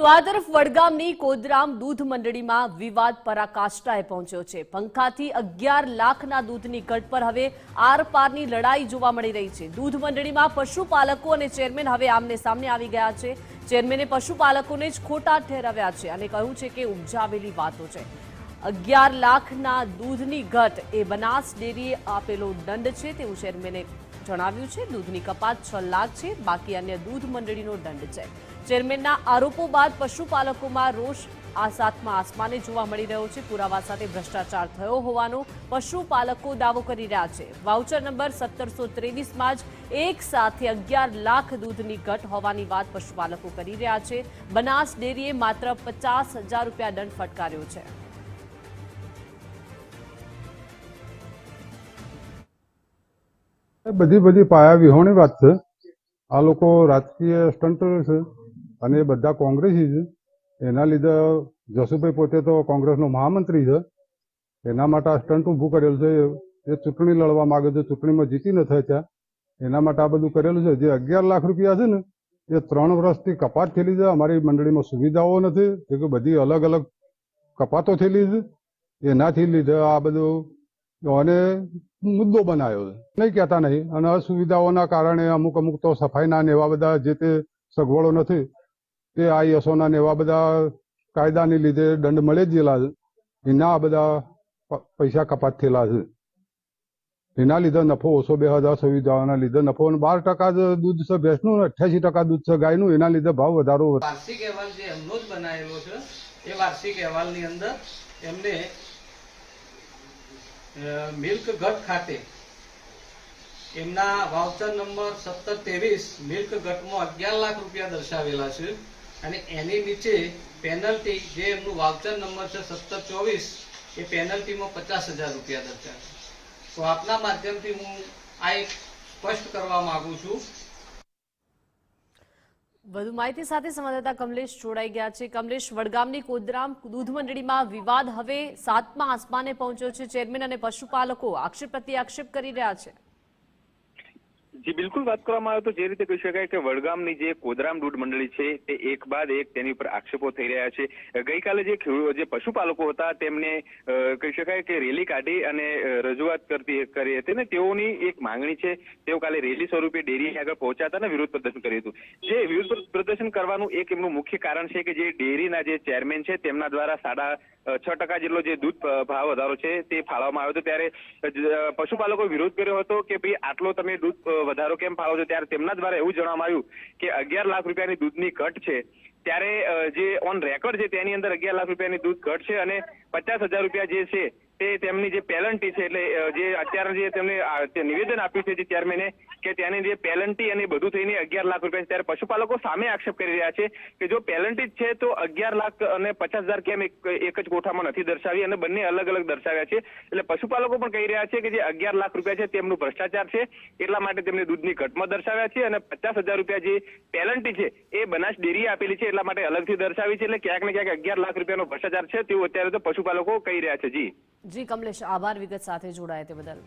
તો આ તરફ વડગામની કોદરામ દૂધ મંડળીમાં વિવાદ પરાકાષ્ઠાએ પહોંચ્યો છે. પંખાથી અગિયાર લાખના દૂધની ઘટ પર હવે આરપારની લડાઈ જોવા મળી રહી છે. દૂધ મંડળીમાં પશુપાલકો અને ચેરમેન હવે આમને સામને આવી ગયા છે. ચેરમેને પશુપાલકોને જ ખોટા ઠેરવ્યા છે અને કહ્યું છે કે ઉપજાવેલી વાતો છે. અગિયાર લાખના દૂધની ઘટ એ બનાસ ડેરીએ આપેલો દંડ છે તેવું ચેરમેને જણાવ્યું છે, દૂધની કપાત છ લાખ છે, બાકી અન્ય દૂધ મંડળીનો દંડ છે. ચેરમેનના આરોપો બાદ પશુપાલકોમાં રોષ આ સાતમા આસમાને જોવા મળી રહ્યો છે. પુરાવા સાથે ભ્રષ્ટાચાર થયો હોવાનો પશુપાલકો દાવો કરી રહ્યા છે. વાઉચર નંબર સત્તરસો ત્રેવીસમાં જ એક સાથે અગિયાર લાખ દૂધની ઘટ હોવાની વાત પશુપાલકો કરી રહ્યા છે. બનાસ ડેરીએ માત્ર પચાસ હજાર રૂપિયા દંડ ફટકાર્યો છે. એ બધી બધી પાયા વિહોણી વાત છે. આ લોકો રાજકીય સ્ટન્ટ છે અને એ બધા કોંગ્રેસી છે. એના લીધે જસુભાઈ પોતે તો કોંગ્રેસનો મહામંત્રી છે. એના માટે આ સ્ટન્ટ ઊભું કરેલું છે. એ ચૂંટણી લડવા માગે છે. ચૂંટણીમાં જીતી ન થાય ત્યાં. એના માટે આ બધું કરેલું છે. જે અગિયાર લાખ રૂપિયા છે ને, એ ત્રણ વર્ષથી કપાત થયેલી છે. અમારી મંડળીમાં સુવિધાઓ નથી. કે બધી અલગ અલગ કપાતો થયેલી છે. એનાથી લીધે આ બધું. અને મુદ્દો બનાવ્યો નહીં કહેતા નહીં. અને અસુવિધાઓના કારણે અમુક અમુક તો સફાઈના ને એવા બધા જે તે સગવડો નથી, તે આ યશોના ને એવા બધા કાયદાને લીધે દંડ મળે જ ગયેલા છે. એના આ બધા પૈસા કપાત થયેલા છે. એના લીધે નફો ઓછો બે હજાર સુવિધાઓના લીધે નફો બાર ટકા દૂધ છે, ભેંસનું અઠ્યાસી ટકા દૂધ છે, ગાયનું. એના લીધે ભાવ વધારો વાર્ષિક અહેવાલ જે એમનો જ બનાવેલો છે, એ વાર્ષિક અહેવાલની અંદર એમને મિલ્ક ઘટ ખાતે. એમના વાઉચર નંબર સત્તર ત્રેવીસ મિલ્ક ઘટમાં અગિયાર લાખ રૂપિયા દર્શાવેલા છે અને એની નીચે પેનલ્ટી જે એમનું વાઉચર નંબર છે સત્તર ચોવીસ, એ પેનલ્ટીમાં પચાસ હજાર રૂપિયા દર્શાવે તો આપના માધ્યમથી હું આ એક સ્પષ્ટ કરવા માગું છું વધુ માહિતી સાથે સંવાદદાતા કમલેશ જોડાઈ ગયા છે. કમલેશ, વડગામની કોદરામ દૂધ મંડળીમાં વિવાદ હવે સાતમા આસમાને પહોંચ્યો છે. ચેરમેન અને પશુપાલકો આક્ષેપ પ્રત્યે આક્ષેપ કરી રહ્યા છે. જી, બિલકુલ વાત કરવામાં આવે તો જે રીતે કહી શકાય કે વડગામની જે કોદરામ દૂધ મંડળી છે, તે એક બાદ એક તેની ઉપર આક્ષેપો થઈ રહ્યા છે. ગઈકાલે જે જે પશુપાલકો હતા, તેમને કહી શકાય કે રેલી કાઢી અને રજૂઆત કરતી, કરી હતી ને તેઓની એક માંગણી છે, તેઓ કાલે રેલી સ્વરૂપે ડેરી આગળ પહોંચ્યા હતા અને વિરોધ પ્રદર્શન કર્યું હતું. જે વિરોધ પ્રદર્શન કરવાનું એક એમનું મુખ્ય કારણ છે કે જે ડેરીના જે ચેરમેન છે, તેમના દ્વારા સાડા છ ટકા જેટલો જે દૂધ ભાવ વધારો છે તે ફાળવવામાં આવ્યો હતો. ત્યારે પશુપાલકો વિરોધ કર્યો હતો કે ભાઈ આટલો તમે દૂધ વધારો કેમ ફાળવો છો? ત્યારે તેમના દ્વારા એવું જણાવવામાં આવ્યું કે અગિયાર લાખ રૂપિયાની દૂધની ઘટ છે. ત્યારે જે ઓન રેકોર્ડ છે તેની અંદર અગિયાર લાખ રૂપિયાની દૂધ ઘટ છે અને પચાસ હજાર રૂપિયા જે છે તે તેમની જે પેલન્ટી છે એટલે જે અત્યારે જે તેમને નિવેદન આપ્યું છે જે ચેરમેને કે તેની જે પેલન્ટી અને બધું થઈને અગિયાર લાખ રૂપિયા ત્યારે પશુપાલકો સામે આક્ષેપ કરી રહ્યા છે કે જો પેલન્ટી જ છે તો અગિયાર લાખ અને પચાસ હજાર કેમ એક જ કોઠામાં નથી દર્શાવી અને બંને અલગ અલગ દર્શાવ્યા છે. એટલે પશુપાલકો પણ કહી રહ્યા છે કે જે અગિયાર લાખ રૂપિયા છે તેમનું ભ્રષ્ટાચાર છે, એટલા માટે તેમને દૂધની ઘટમાં દર્શાવ્યા છે અને પચાસ હજાર રૂપિયા જે પેલન્ટી છે એ બનાસ ડેરીએ આપેલી છે એટલા માટે અલગથી દર્શાવી છે. એટલે ક્યાંક ને ક્યાંક અગિયાર લાખ રૂપિયાનો ભ્રષ્ટાચાર છે તેવું અત્યારે તો પશુપાલકો કહી રહ્યા છે. જી. જી કમલેશ આભાર વિગત સાથે જોડાયા તે બદલ.